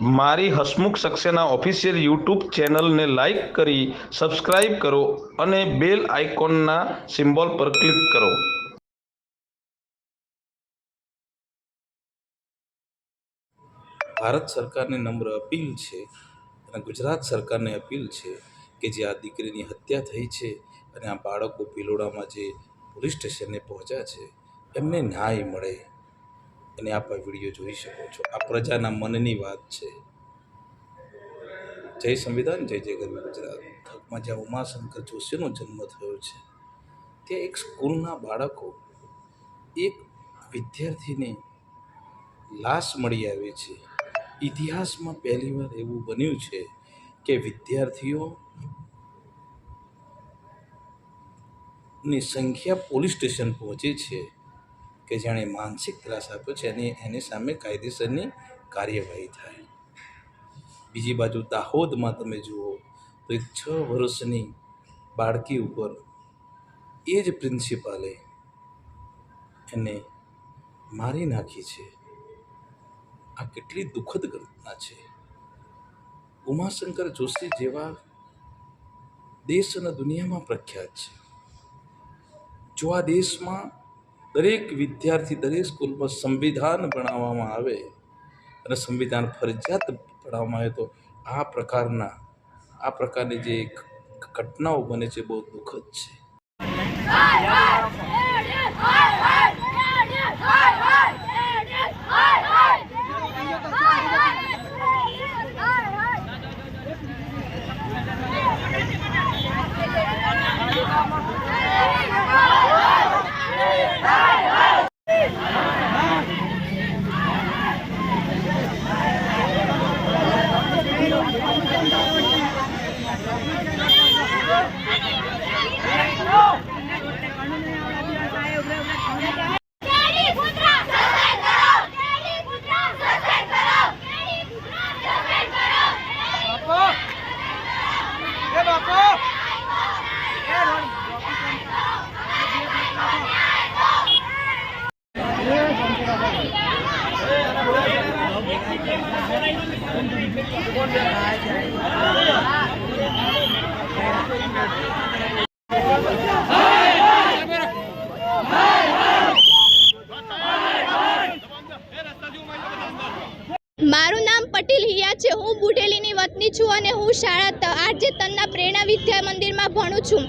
મારી Hasmukh Saxena official YouTube ચેનલને like કરી સબસ્ક્રાઇબ કરો અને બેલ આઇકોનના સિમ્બોલ પર ક્લિક કરો. ભારત સરકારને નમ્ર અપીલ છે અને ગુજરાત સરકારને અપીલ છે કે જે આ દીકરીની હત્યા થઈ છે અને આ બાળકો ભિલોડામાં જે પોલીસ સ્ટેશને પહોંચ્યા છે, એમને ન્યાય મળે. અને આપ આ વીડિયો જોઈ શકો છો. આ પ્રજાના મનની વાત છે. જય સંવિધાન, જય જય ગરવી ગુજરાત. જ્યાં ઉમાશંકર જોશીનો જન્મ થયો છે, ત્યાં એક સ્કૂલના બાળકો એક વિદ્યાર્થીની લાશ મળી આવી છે. ઇતિહાસમાં પહેલીવાર એવું બન્યું છે કે વિદ્યાર્થીઓ ની સંખ્યા પોલીસ સ્ટેશન પહોંચી છે. કે જેણે માનસિક ત્રાસ આપ્યો છે અને એની સામે કાયદેસરની કાર્યવાહી થાય. બીજી બાજુ દાહોદમાં તમે જુઓ તો એક છ વર્ષની બાળકી ઉપર એ જ પ્રિન્સિપાલે એને મારી નાખી છે. આ કેટલી દુઃખદ ઘટના છે. ઉમાશંકર જોશી જેવા દેશ અને દુનિયામાં પ્રખ્યાત છે. જો આ દેશમાં દરેક વિદ્યાર્થી દરેક સ્કૂલમાં સંવિધાન ભણાવવામાં આવે અને સંવિધાન ફરજિયાત ભણાવવામાં આવે તો આ પ્રકારના આ પ્રકારની જે ઘટનાઓ બને છે બહુ દુઃખદ છે કેડી પુત્રા સસ્પેન્ડ કરો કેડી પુત્રા સસ્પેન્ડ કરો કેડી પુત્રા સસ્પેન્ડ કરો બાપો એ બાપો એ રોણ મારું નામ પટેલ હિયા છે. હું બુઢેલીની વતની છું અને હું શાળા આરજે તનના પ્રેરણા વિદ્યા મંદિરમાં ભણું છું.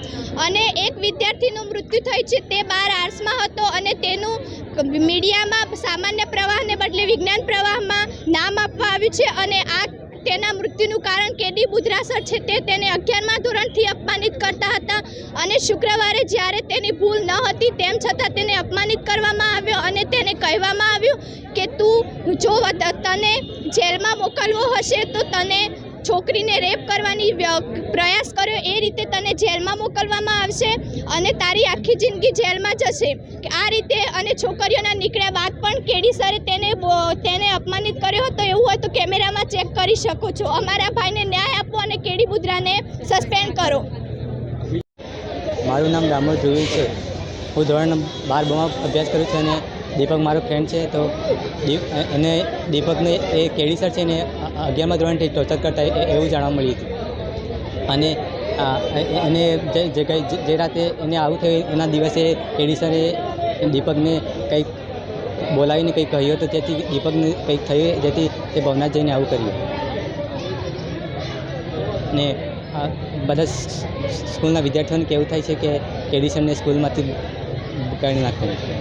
અને એક વિદ્યાર્થીનું મૃત્યુ થયું છે તે બાર આર્ટ્સમાં હતો અને તેનું મીડિયામાં સામાન્ય પ્રવાહને બદલે વિજ્ઞાન પ્રવાહમાં નામ આપવા આવ્યું છે અને આ તેના મૃત્યુનું કારણ કેડી બુધરાસર છે તે તેને અગિયારમાં ધોરણથી અપમાનિત કરતા હતા અને શુક્રવારે જ્યારે તેની ભૂલ ન હતી તેમ છતાં તેને અપમાનિત કરવામાં આવ્યો અને તેને કહેવામાં કે તું જો તને જેલમાં મોકલવો હશે તો તને છોકરીને રેપ કરવાની પ્રયાસ કર્યો, એ રીતે તને જેલમાં મોકલવામાં આવશે અને તારી આખી જિંદગી જેલમાં જશે. આ રીતે અને છોકરીઓના નીકળ્યા બાદ પણ કેડી સરે તેને તેને અપમાનિત કર્યો હતો. એવું હોય તો કેમેરામાં ચેક કરી શકો છો. અમારા ભાઈને ન્યાય આપો અને કેડી બુદ્રાને સસ્પેન્ડ કરો. મારું નામ રામો ધ્રુવી છે. હું ધોરણ બાર બમાં અભ્યાસ કરું છું અને દીપક મારો ફ્રેન્ડ છે, તો એને દીપકને એ કેડી સર છે ને અગિયારમાં ધોરણથી ટોર્ચર કરતા એવું જાણવા મળ્યું હતું. અને એને જે કંઈ, જે- રાતે એને આવું થયું, એના દિવસે કેડી સરે દીપકને કંઈક બોલાવીને કંઈક કહ્યું હતું તેથી દીપકને કંઈક થયું, જેથી તે ભવનાથ જઈને આવું કર્યું. ને બધા સ્કૂલના વિદ્યાર્થીઓને કેવું થાય છે કે કેડી સરને સ્કૂલમાંથી કાઢી નાખવું